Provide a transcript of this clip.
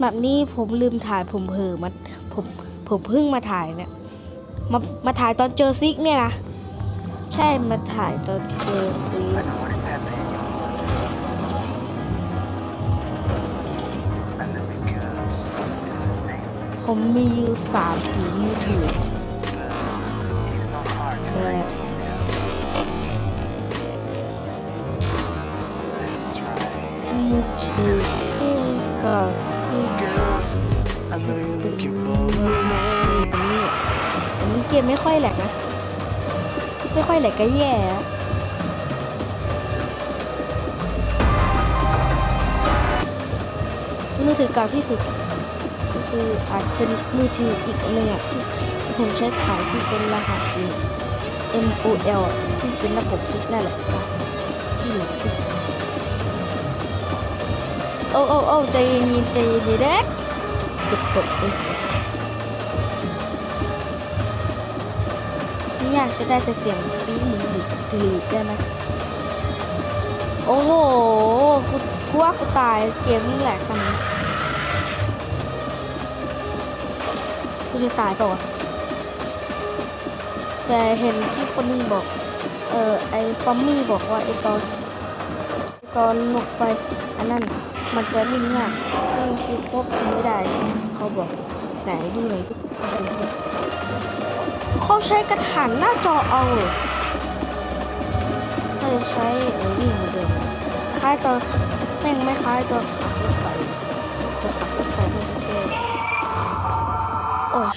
แบบนี้ผมลืมถ่ายผมเผลอมาผมผมเพิ่งมาถ่ายเนี่ยมามาถ่ายตอนเจอซิกเนี่ยนะใช่มาถ่ายตอนเจอซิก I know what is happening. And then because it's the same, ผมมีอยู่สามสีมือถือ it's not hard to Yeah. write email. Let's try. มือถือคู่กับซิก I know you're looking for a อันนี้ อันนี้เกมไม่ค่อยแหลกนะ ไม่ค่อยแหลกก็แย่อะมือถือเก่าที่สุดก็คืออาจจะเป็นมือถืออีกอันหนึ่งอะที่ผมใช้ถ่ายที่เป็นรหัสนี่ MOL ที่เป็นระบบคลิปนั่นแหละที่แหลกที่สุดโอ้โอ้โอ้ใจเย็นใจเย็นเด็ก ตกไอ้สัสนี่อยากจะได้แต่เสียงซีหมูหรือกรีได้ไหมโอ้โหกูกูว่ากูตายเกมนี่แหละคันนี้กูจะตายเปล่าวะแต่เห็นที่คนนึงบอก เออไอ้ปอมมี่บอกว่าไอ้ตอนไอ้ตอนลงไปอันนั้น มันจะนิ่งมากเออคือควบคุมไม่ได้ เขาบอกแต่ดูหน่อยสิเขาใช้กระถานหน้าจอเอาแต่ใช้ไอ้นี่เหมือนเดิมคล้ายตอนแม่งไม่คล้ายตอนขับรถไฟตอนขับรถไฟไม่ใโอ้ย